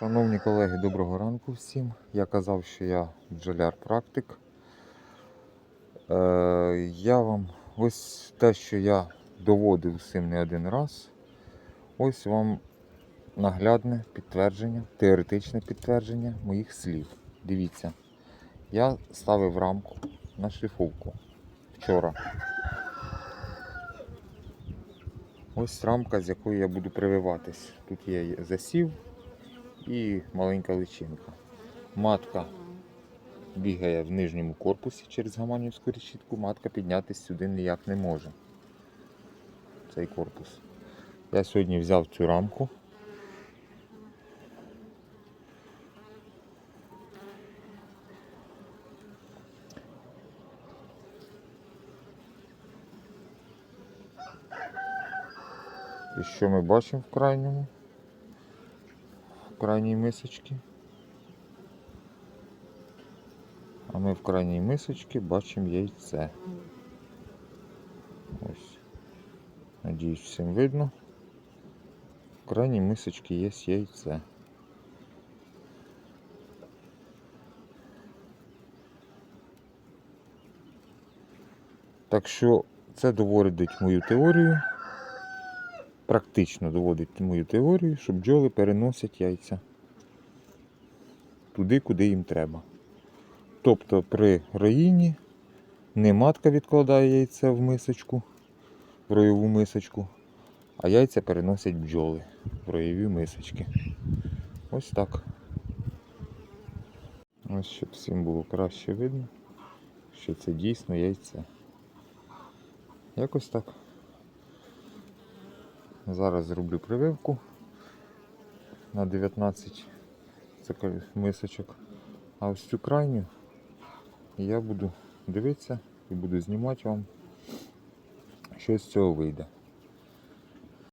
Шановні колеги, доброго ранку всім. Я казав, що я бджоляр-практик. Е, я вам ось те, що я доводив всім не один раз. Ось вам наглядне підтвердження, теоретичне підтвердження моїх слів. Дивіться, я ставив рамку на шліфовку вчора. Ось рамка, з якою я буду прививатись. Тут є засів і маленька личинка. Матка бігає в нижньому корпусі через гаманівську решітку, матка піднятися сюди ніяк не може. Цей корпус. Я сьогодні взяв цю рамку. І що ми бачимо в крайньому? Крайній мисочці. А ми в крайній мисочці бачимо яйце. Ось. Надіюсь, всім видно. В крайній мисочці є яйце. Так що це доводить мою теорію практично доводить мою теорію, що бджоли переносять яйця туди, куди їм треба. Тобто при роїні не матка відкладає яйце в мисочку, в роєву мисочку, а яйця переносять бджоли в роєві мисочки. Ось так. Ось щоб всім було краще видно, що це дійсно яйце. Якось так. Зараз зроблю прививку на 19 мисочок. А ось цю крайню я буду дивитися і буду знімати вам, що з цього вийде.